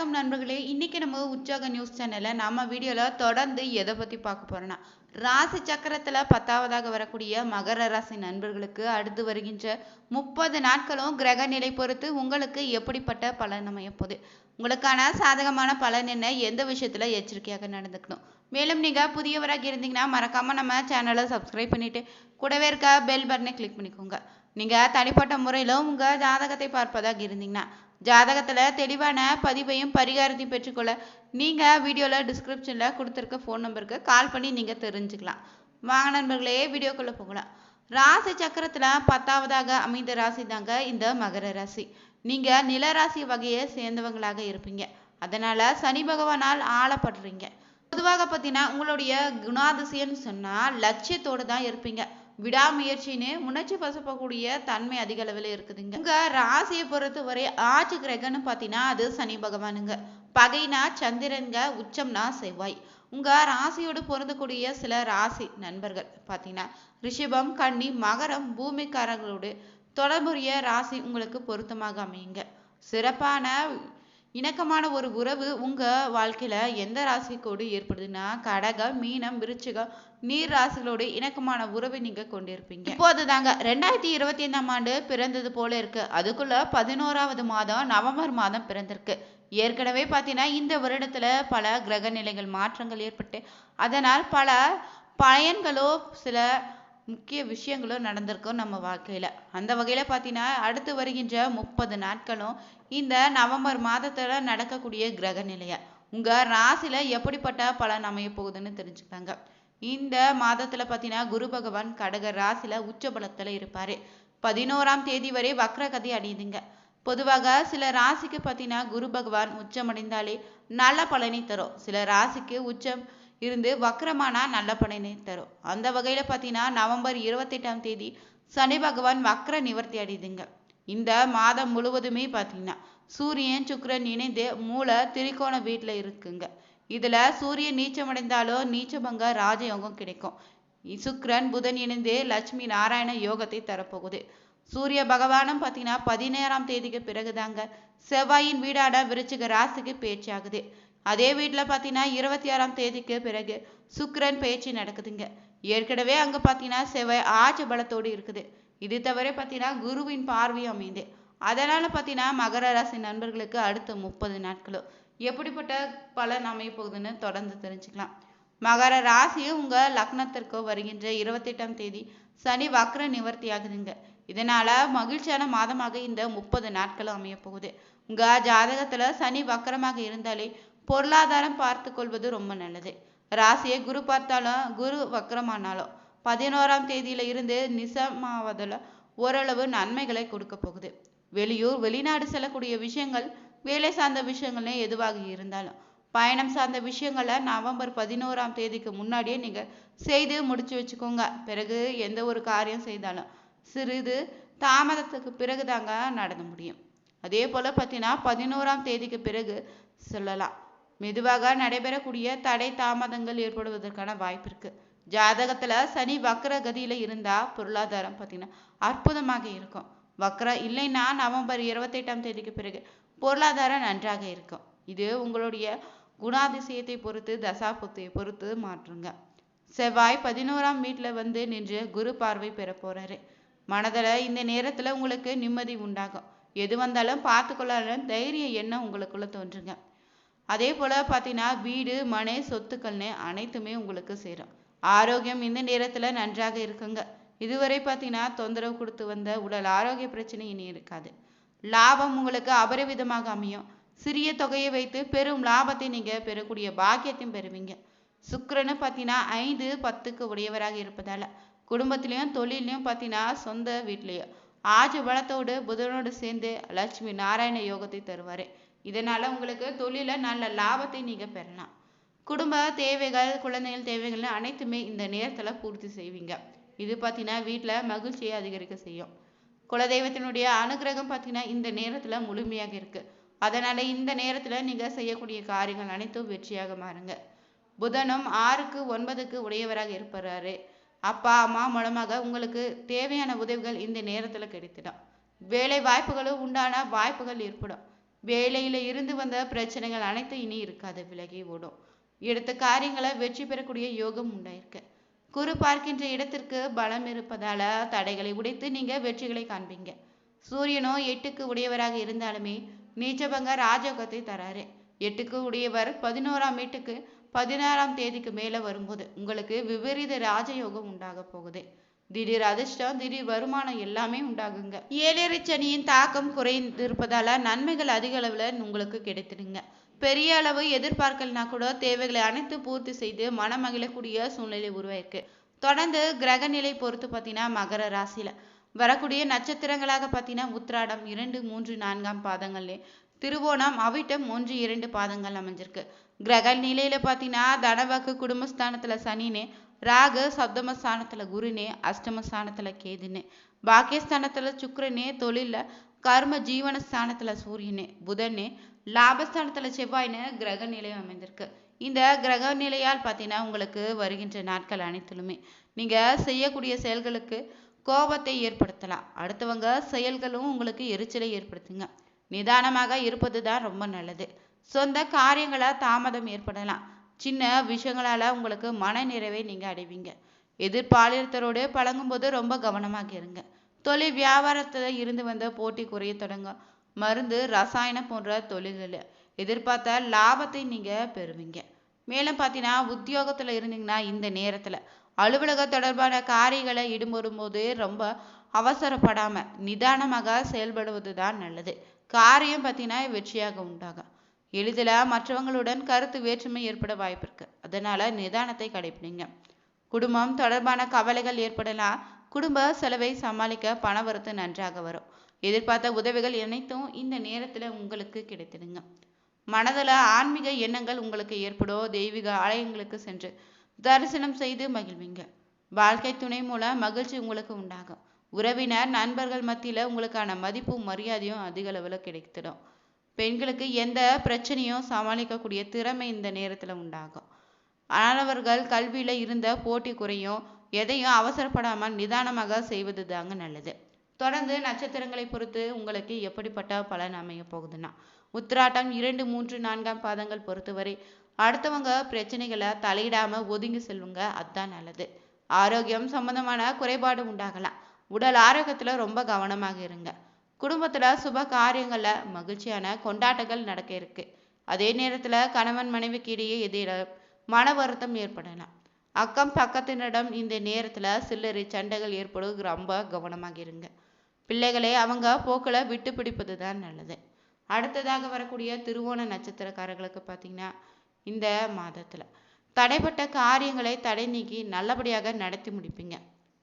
வணக்கம் நண்பர்களே. இன்னைக்கு நம்ம உற்சாக நியூஸ் சேனலில் நம்ம வீடியோல தொடர்ந்து எதை பத்தி பார்க்க போறோம்னா ராசி சக்கரத்துல பத்தாவதாக வரக்கூடிய மகர ராசி நண்பர்களுக்கு அடுத்து வருகின்ற முப்பது நாட்களும் கிரக நிலை பொறுத்து உங்களுக்கு எப்படிப்பட்ட பலன் அமைய போகுது? உங்களுக்கான சாதகமான பலன் என்ன? எந்த விஷயத்துல எச்சரிக்கையாக நடந்துக்கணும்? மேலும் நீங்க புதியவராக இருந்தீங்கன்னா மறக்காம நம்ம சேனலை சப்ஸ்கிரைப் பண்ணிட்டு கூடவே இருக்க பெல் பட்டனை கிளிக் பண்ணிக்கோங்க. நீங்க தனிப்பட்ட முறையில உங்க ஜாதகத்தை பார்ப்பதாக இருந்தீங்கன்னா ஜாதகத்தில் தெளிவான பதிவையும் பரிகாரத்தையும் பெற்றுக்கொள்ள நீங்கள் வீடியோவில் டிஸ்கிரிப்ஷனில் கொடுத்துருக்க ஃபோன் நம்பருக்கு கால் பண்ணி நீங்கள் தெரிஞ்சுக்கலாம். வாங்க நண்பர்களே வீடியோக்குள்ளே போகலாம். ராசி சக்கரத்தில் பத்தாவதாக அமைந்த ராசி தாங்க இந்த மகர ராசி. நீங்கள் நிலராசி வகையை சேர்ந்தவங்களாக இருப்பீங்க. அதனால் சனி பகவானால் ஆளப்படுறீங்க. பொதுவாக பார்த்தீங்கன்னா உங்களுடைய குணாதிசயம்னு சொன்னால் லட்சியத்தோடு தான் இருப்பீங்க. விடாமுயற்சின்னு உணர்ச்சி பசப்பக்கூடிய தன்மை அதிக அளவில் இருக்குதுங்க. உங்க ராசியை பொறுத்தவரை ஆட்சி கிரகன்னு பார்த்தீங்கன்னா அது சனி பகவானுங்க. பகைனா சந்திரன்க உச்சம்னா செவ்வாய். உங்க ராசியோடு பொருந்தக்கூடிய சில ராசி நண்பர்கள் பார்த்தீங்கன்னா ரிஷபம் கன்னி மகரம் பூமிக்காரர்களோடு தொடர்புடைய ராசி உங்களுக்கு பொருத்தமாக அமையுங்க. சிறப்பான இணக்கமான ஒரு உறவு உங்க வாழ்க்கையில எந்த ராசிக்கோடு ஏற்படுதுன்னா கடகம் மீனம் விருச்சிகம் நீர் ராசிகளோடு இணக்கமான உறவை நீங்க கொண்டிருப்பீங்க. இப்போது தாங்க ரெண்டாயிரத்தி இருபத்தி ஐந்தாம் ஆண்டு பிறந்தது போல இருக்கு. அதுக்குள்ள பதினோராவது மாதம் நவம்பர் மாதம் பிறந்திருக்கு. ஏற்கனவே பார்த்தீங்கன்னா இந்த வருடத்துல பல கிரக நிலைகள் மாற்றங்கள் ஏற்பட்டு அதனால் பல பயன்களோ சில முக்கிய விஷயங்களும் நடந்திருக்கும் நம்ம வாழ்க்கையில். அந்த வகையில் பார்த்தீங்கன்னா அடுத்து வருகின்ற முப்பது நாட்களும் இந்த நவம்பர் மாதத்தில் நடக்கக்கூடிய கிரக நிலைய. உங்கள் ராசியில் எப்படிப்பட்ட பலன் அமைய போகுதுன்னு தெரிஞ்சுக்கலாங்க. இந்த மாதத்தில் பார்த்தீங்கன்னா குரு பகவான் கடக ராசியில் உச்ச பலத்தில் இருப்பார். பதினோராம் தேதி வரை வக்ரகதி அடையுதுங்க. பொதுவாக சில ராசிக்கு பார்த்தீங்கன்னா குரு பகவான் உச்சமடைந்தாலே நல்ல பலனை தரும். சில ராசிக்கு உச்சம் இருந்து வக்ரமானா நல்ல பலனை தரும். அந்த வகையில பார்த்தீங்கன்னா நவம்பர் இருபத்தெட்டாம் தேதி சனி பகவான் வக்ர நிவர்த்தி அடையுதுங்க. இந்த மாதம் முழுவதுமே பார்த்தீங்கன்னா சூரியன் சுக்கரன் இணைந்து மூல திரிகோண வீட்டில் இருக்குங்க. இதுல சூரியன் நீச்சமடைந்தாலும் நீச்சபங்க ராஜயோகம் கிடைக்கும். சுக்ரன் புதன் இணைந்து லட்சுமி நாராயண யோகத்தை தரப்போகுது. சூரிய பகவானும் பார்த்தீங்கன்னா பதினேழாம் தேதிக்கு பிறகுதாங்க செவ்வாயின் வீடாட விருச்சிக ராசிக்கு பேச்சாகுது அதே வீட்டில் பார்த்தீங்கன்னா இருபத்தி ஆறாம் தேதிக்கு பிறகு சுக்கிரன் பேச்சு நடக்குதுங்க. ஏற்கனவே அங்கே பார்த்தீங்கன்னா செவ்வாய் ஆட்சி பலத்தோடு இருக்குது. இது தவிர பார்த்தீங்கன்னா குருவின் பார்வை அமைந்து. அதனால் பார்த்தீங்கன்னா மகர ராசி நண்பர்களுக்கு அடுத்த முப்பது நாட்களும் எப்படிப்பட்ட பலன் அமைய போகுதுன்னு தொடர்ந்து தெரிஞ்சுக்கலாம். மகர ராசியும் உங்கள் லக்னத்திற்கு வருகின்ற இருபத்தெட்டாம் தேதி சனி வக்ர நிவர்த்தி ஆகுதுங்க. இதனால் மகிழ்ச்சியான மாதமாக இந்த முப்பது நாட்களும் அமைய போகுது. உங்கள் ஜாதகத்தில் சனி வக்கரமாக இருந்தாலே பொருளாதாரம் பார்த்து கொள்வது ரொம்ப நல்லது. ராசியை குரு பார்த்தாலும் குரு வக்கரமானாலும் பதினோராம் தேதியில இருந்து நிசமாவதில் ஓரளவு நன்மைகளை கொடுக்க போகுது. வெளியூர் வெளிநாடு செல்லக்கூடிய விஷயங்கள் வேலை சார்ந்த விஷயங்கள்னு எதுவாக இருந்தாலும் பயணம் சார்ந்த விஷயங்களை நவம்பர் பதினோராம் தேதிக்கு முன்னாடியே நீங்கள் செய்து முடிச்சு வச்சுக்கோங்க. பிறகு எந்த ஒரு காரியம் செய்தாலும் சிறிது தாமதத்துக்கு பிறகு தாங்க நடந்து முடியும். அதே போல் பார்த்தீங்கன்னா பதினோராம் தேதிக்கு பிறகு சொல்லலாம். மெதுவாக நடைபெறக்கூடிய தடை தாமதங்கள் ஏற்படுவதற்கான வாய்ப்பு இருக்கு ஜாதகத்துல சனி வக்கர கதியில இருந்தா பொருளாதாரம் பார்த்திங்கன்னா அற்புதமாக இருக்கும். வக்ரம் இல்லைன்னா நவம்பர் இருபத்தெட்டாம் தேதிக்கு பிறகு பொருளாதாரம் நன்றாக இருக்கும். இது உங்களுடைய குணாதிசயத்தை பொறுத்து தசாபுத்தியை பொறுத்து மாற்றுங்க. செவ்வாய் பதினோராம் வீட்டில் வந்து நின்று குரு பார்வை பெற போறாரு. மனதில் இந்த நேரத்தில் உங்களுக்கு நிம்மதி உண்டாகும். எது வந்தாலும் பார்த்துக்கொள்ளாலும் தைரிய எண்ணம் உங்களுக்குள்ள தோன்றுங்க. அதே போல் பார்த்தீங்கன்னா வீடு மனை சொத்துக்கள்னு அனைத்துமே உங்களுக்கு சேரும். ஆரோக்கியம் இந்த நேரத்தில் நன்றாக இருக்குங்க. இதுவரை பார்த்தீங்கன்னா தொந்தரவு கொடுத்து வந்த உடல் ஆரோக்கிய பிரச்சனை இனி இருக்காது. லாபம் உங்களுக்கு அபரிவிதமாக அமையும். சிறிய தொகையை வைத்து பெரும் லாபத்தை நீங்கள் பெறக்கூடிய பாக்கியத்தையும் பெறுவீங்க. சுக்கரன்னு பார்த்தீங்கன்னா ஐந்து பத்துக்கு உடையவராக இருப்பதால் குடும்பத்திலையும் தொழிலையும் பார்த்தீங்கன்னா சொந்த வீட்லேயும் ஆஜ பலத்தோடு புதனோடு சேர்ந்து லட்சுமி நாராயண யோகத்தை தருவார். இதனால் உங்களுக்கு தொழிலில் நல்ல லாபத்தை நீங்கள் பெறலாம். குடும்ப தேவைகள் குழந்தைகள் தேவைகள்னு அனைத்துமே இந்த நேரத்தில் பூர்த்தி செய்வீங்க. இது பார்த்தீங்கன்னா வீட்டில் மகிழ்ச்சியை அதிகரிக்க செய்யும். குலதெய்வத்தினுடைய அனுகிரகம் பார்த்தீங்கன்னா இந்த நேரத்தில் முழுமையாக இருக்கு. அதனால் இந்த நேரத்தில் நீங்கள் செய்யக்கூடிய காரியங்கள் அனைத்தும் வெற்றியாக மாறுங்க. புதனும் ஆறுக்கு ஒன்பதுக்கு உடையவராக இருப்பாரு. அப்பா அம்மா மூலமாக உங்களுக்கு தேவையான உதவிகள் இந்த நேரத்தில் கிடைத்திடும். வேலை வாய்ப்புகளும் உண்டான வாய்ப்புகள் ஏற்படும். வேலையில இருந்து வந்த பிரச்சனைகள் அனைத்தும் இனி இருக்காது. விலகி ஓடும். எடுத்த காரியங்களை வெற்றி பெறக்கூடிய யோகம் உண்டாயிருக்கு. குரு பார்க்கின்ற இடத்திற்கு பலம் இருப்பதால தடைகளை உடைத்து நீங்க வெற்றிகளை காண்பீங்க. சூரியனோ எட்டுக்கு உடையவராக இருந்தாலுமே நீச்சபங்க ராஜயோகத்தை தராரு. எட்டுக்கு உடையவர் பதினோராம் வீட்டுக்கு பதினாறாம் தேதிக்கு மேல வரும்போது உங்களுக்கு விபரீத ராஜயோகம் உண்டாக போகுது. திடீர் அதிர்ஷ்டம் திடீர் வருமானம் எல்லாமே உண்டாகுங்க. ஏழரை சனியின் தாக்கம் குறைந்து இருப்பதால நன்மைகள் அதிக அளவில் உங்களுக்கு கிடைத்திடுங்க. பெரிய அளவு எதிர்பார்க்கலனா கூட தேவைகளை அனைத்து பூர்த்தி செய்து மனமகிழக்கூடிய சூழ்நிலை உருவாயிருக்கு. தொடர்ந்து கிரக நிலை பொறுத்து பார்த்தீங்கன்னா மகர ராசியில. வரக்கூடிய நட்சத்திரங்களாக பார்த்தீங்கன்னா உத்திராடம் இரண்டு மூன்று நான்காம் பாதங்கள்லே. திருவோணம் அவிட்டம் ஒன்று இரண்டு பாதங்கள் அமைஞ்சிருக்கு. கிரக நிலையில பார்த்தீங்கன்னா தனவாக்கு குடும்பஸ்தானத்துல சனினே ராகு சப்தமஸ்தானத்துல குருனே அஷ்டமஸ்தானத்துல கேதுனே. பாக்கியஸ்தானத்துல சுக்கரனே தொழிலில் கர்ம ஜீவனஸ்தானத்துல சூரியனே புதனே. லாபஸ்தானத்துல செவ்வாயின்னு கிரக நிலை அமைந்திருக்கு. இந்த கிரக நிலையால் பார்த்தீங்கன்னா உங்களுக்கு வருகின்ற நாட்கள் அனைத்திலுமே நீங்கள் செய்யக்கூடிய செயல்களுக்கு கோபத்தை ஏற்படுத்தலாம். அடுத்தவங்க செயல்களும் உங்களுக்கு எரிச்சலை ஏற்படுத்துங்க. நிதானமாக இருப்பது தான் ரொம்ப நல்லது. சொந்த காரியங்கள தாமதம் ஏற்படலாம். சின்ன விஷயங்களால உங்களுக்கு மன நிறைவை நீங்கள் அடைவீங்க. எதிர்பாலினத்தரோடு பழகும்போது ரொம்ப கவனமாக இருங்க தொழில் வியாபாரத்தில் இருந்து வந்த போட்டி குறைய தொடங்க மருந்து ரசாயனம் போன்ற தொழில்கள் எதிர்பார்த்த லாபத்தை நீங்கள் பெறுவீங்க. மேலும் பார்த்தீங்கன்னா உத்தியோகத்தில் இருந்தீங்கன்னா இந்த நேரத்தில் அலுவலக தொடர்பான காரியங்களை ஈடுபடும் போது ரொம்ப அவசரப்படாமல் நிதானமாக செயல்படுவது தான் நல்லது. காரியம் பார்த்தீங்கன்னா வெற்றியாக உண்டாகும். எளிதில் மற்றவங்களுடன் கருத்து வேற்றுமை ஏற்பட வாய்ப்பு இருக்கு அதனால நிதானத்தை கடைபிடிங்க குடும்பம் தொடர்பான கவலைகள் ஏற்படலாம் குடும்ப செலவை சமாளிக்க பண வரத்து நன்றாக வரும். எதிர்பார்த்த உதவிகள் அனைத்தும் இந்த நேரத்துல உங்களுக்கு கிடைத்திடுங்க. மனதில் ஆன்மீக எண்ணங்கள் உங்களுக்கு ஏற்படும் தெய்வீக ஆலயங்களுக்கு சென்று தரிசனம் செய்து மகிழ்வீங்க. வாழ்க்கை துணை மூலம் மகிழ்ச்சி உங்களுக்கு உண்டாகும். உறவினர் நண்பர்கள் மத்தியில உங்களுக்கான மதிப்பும் மரியாதையும் அதிக அளவில் கிடைத்திடும். பெண்களுக்கு எந்த பிரச்சனையும் சமாளிக்கக்கூடிய திறமை இந்த நேரத்தில் உண்டாகும். மாணவர்கள் கல்வியில் இருந்த போட்டி குறையும் எதையும் அவசரப்படாமல் நிதானமாக செய்வது தாங்க நல்லது. தொடர்ந்து நட்சத்திரங்களை பொறுத்து உங்களுக்கு எப்படிப்பட்ட பலன் அமைய போகுதுன்னா உத்திராட்டம் இரண்டு மூன்று நான்காம் பாதங்கள் பொறுத்தவரை அடுத்தவங்க பிரச்சனைகளை தலையிடாமல் ஒதுங்கி செல்லுங்க அதுதான் நல்லது. ஆரோக்கியம் சம்பந்தமான குறைபாடு உண்டாகலாம். உடல் ஆரோக்கியத்தில் ரொம்ப கவனமாக இருங்க. குடும்பத்தில் சுப காரியங்களில் மகிழ்ச்சியான கொண்டாட்டங்கள் நடக்க இருக்கு. அதே நேரத்தில் கணவன் மனைவிக்கு இடையே எதிர மன வருத்தம் ஏற்படலாம். அக்கம் பக்கத்தினரிடம் இந்த நேரத்தில் சில்லறை சண்டைகள் ஏற்படும் ரொம்ப கவனமாக இருங்க. பிள்ளைகளை அவங்க போக்கில் விட்டு பிடிப்பது தான் நல்லது. அடுத்ததாக வரக்கூடிய திருவோண நட்சத்திரக்காரர்களுக்கு பார்த்தீங்கன்னா இந்த மாதத்தில் தடைப்பட்ட காரியங்களை தடை நீக்கி நல்லபடியாக நடத்தி முடிப்பீங்க.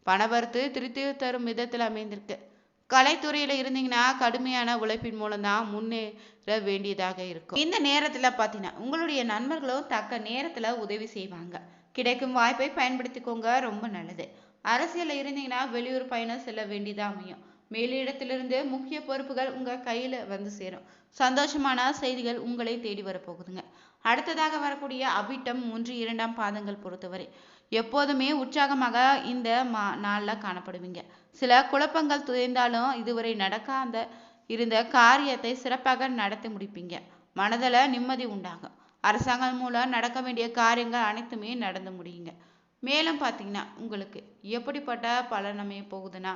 பணவரத்து திருத்தி தரும் விதத்தில் அமைந்திருக்கு. கலைத்துறையில இருந்தீங்கன்னா கடுமையான உழைப்பின் மூலம் தான் முன்னேற வேண்டியதாக இருக்கும். இந்த நேரத்துல பார்த்தீங்கன்னா உங்களுடைய நண்பர்களும் தக்க நேரத்துல உதவி செய்வாங்க. கிடைக்கும் வாய்ப்பை பயன்படுத்திக்கோங்க ரொம்ப நல்லது. அரசியல்ல இருந்தீங்கன்னா வெளியூர் பயணம் செல்ல வேண்டியதா அமையும். மேலிடத்திலிருந்து முக்கிய பொறுப்புகள் உங்க கையில வந்து சேரும். சந்தோஷமான செய்திகள் உங்களை தேடி வரப்போகுதுங்க. அடுத்ததாக வரக்கூடிய அவிட்டம் மூன்று இரண்டாம் பாதங்கள் பொறுத்தவரை எப்போதுமே உற்சாகமாக இந்த மா நாளில் காணப்படுவீங்க. சில குழப்பங்கள் துதைந்தாலும் இதுவரை நடக்காத இருந்த காரியத்தை சிறப்பாக நடத்தி முடிப்பீங்க. மனதில் நிம்மதி உண்டாகும். அரசாங்கம் மூலம் நடக்க வேண்டிய காரியங்கள் அனைத்துமே நடந்து முடியுங்க. மேலும் பார்த்தீங்கன்னா உங்களுக்கு எப்படிப்பட்ட பலன் அமைய போகுதுன்னா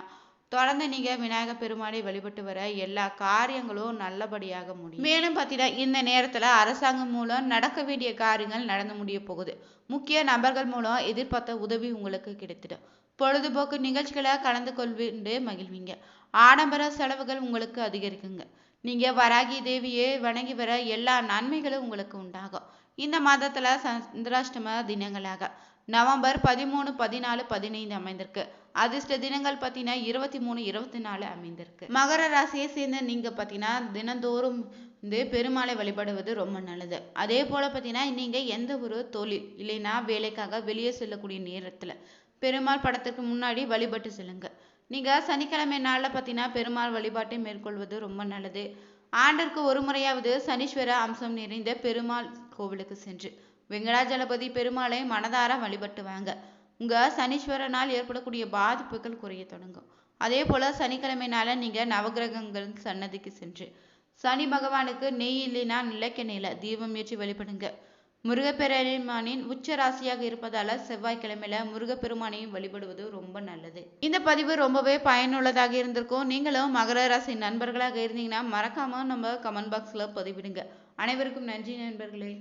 தொடர்ந்து நீங்க விநாயகர் பெருமாளை வழிபட்டு வர எல்லா காரியங்களும் நல்லபடியாக முடியும். மேலும் பார்த்தீங்கன்னா இந்த நேரத்துல அரசாங்கம் மூலம் நடக்க வேண்டிய காரியங்கள் நடந்து முடிய போகுது. முக்கிய நபர்கள் மூலம் எதிர்பார்த்த உதவி உங்களுக்கு கிடைத்திடும் பொழுதுபோக்கு நிகழ்ச்சிகளை கலந்து கொள்விண்டு மகிழ்வீங்க. ஆடம்பர செலவுகள் உங்களுக்கு அதிகரிக்குங்க. நீங்க வராகி தேவியை வணங்கி வர எல்லா நன்மைகளும் உங்களுக்கு உண்டாகும். இந்த மாதத்துல சந்திராஷ்டம தினங்களாக. நவம்பர் பதிமூணு பதினாலு பதினைந்து அமைந்திருக்கு. அதிர்ஷ்ட தினங்கள் பார்த்தீங்கன்னா இருபத்தி மூணு இருபத்தி நாலு அமைந்திருக்கு. மகர ராசியை சேர்ந்த நீங்க பார்த்தீங்கன்னா தினந்தோறும் வந்து பெருமாளை வழிபடுவது ரொம்ப நல்லது. அதே போல பார்த்தீங்கன்னா நீங்க எந்த ஒரு தொழில் இல்லைன்னா வேலைக்காக வெளியே செல்லக்கூடிய நேரத்துல பெருமாள் படத்துக்கு முன்னாடி வழிபட்டு செல்லுங்க. நீங்க சனிக்கிழமை நாள்ல பார்த்தீங்கன்னா பெருமாள் வழிபாட்டை மேற்கொள்வது ரொம்ப நல்லது. ஆண்டிற்கு ஒரு முறையாவது சனீஸ்வர அம்சம் நிறைந்த பெருமாள் கோவிலுக்கு சென்று வெங்கடாஜலபதி பெருமாளை மனதார வழிபட்டு வாங்க உங்க சனீஸ்வரனால் ஏற்படக்கூடிய பாதிப்புகள் குறைய தொடங்கும். அதே போல சனிக்கிழமை நாள நீங்க நவகிரகங்கள் சன்னதிக்கு சென்று சனி பகவானுக்கு நெய் இல்லைனா நிலக்கெண்ணெயில தீபம் ஏற்றி வழிபடுங்க. முருகப்பெருமானின் உச்ச ராசியாக இருப்பதால செவ்வாய்க்கிழமையில முருகப்பெருமானையும் வழிபடுவது ரொம்ப நல்லது. இந்த பதிவு ரொம்பவே பயனுள்ளதாக இருந்திருக்கும். நீங்களும் மகர ராசி நண்பர்களாக இருந்தீங்கன்னா மறக்காம நம்ம கமெண்ட் பாக்ஸ்ல பதிவிடுங்க. அனைவருக்கும் நன்றி நண்பர்களே.